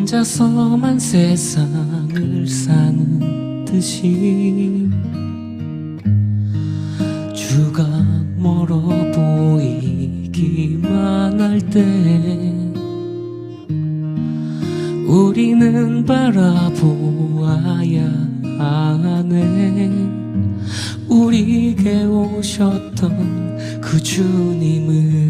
혼자서만 세상을 사는 듯이 주가 멀어 보이기만 할 때 우리는 바라보아야 하네. 우리에게 오셨던 그 주님을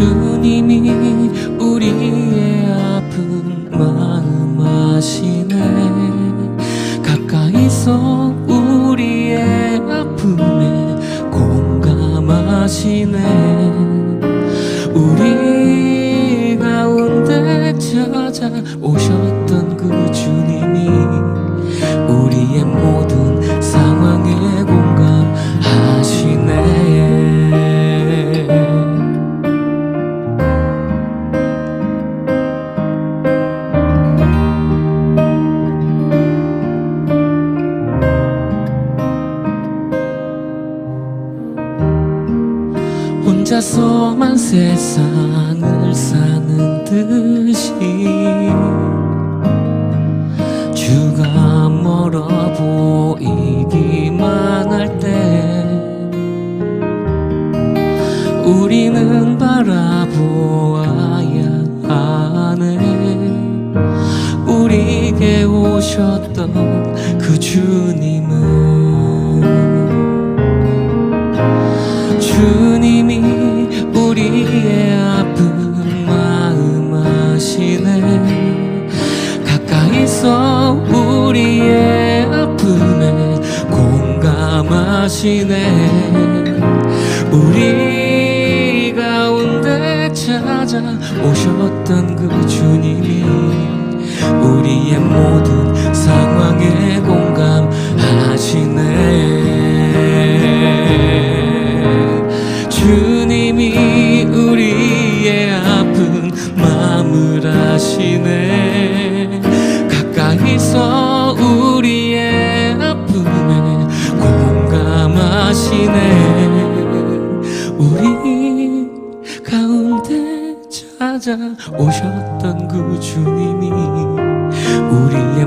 주님이 우리의 아픈 마음 아시네. 가까이서 우리의 아픔에 공감하시네. 우리 가운데 찾아오셨던 그 주님 혼자서만 세상을 사는 듯이 주가 멀어 보이기만 할 때 우리는 바라보아 하시네. 우리 가운데 찾아오셨던 그 주님이 우리의 모든 찾아오셨던 그 주님이 우리의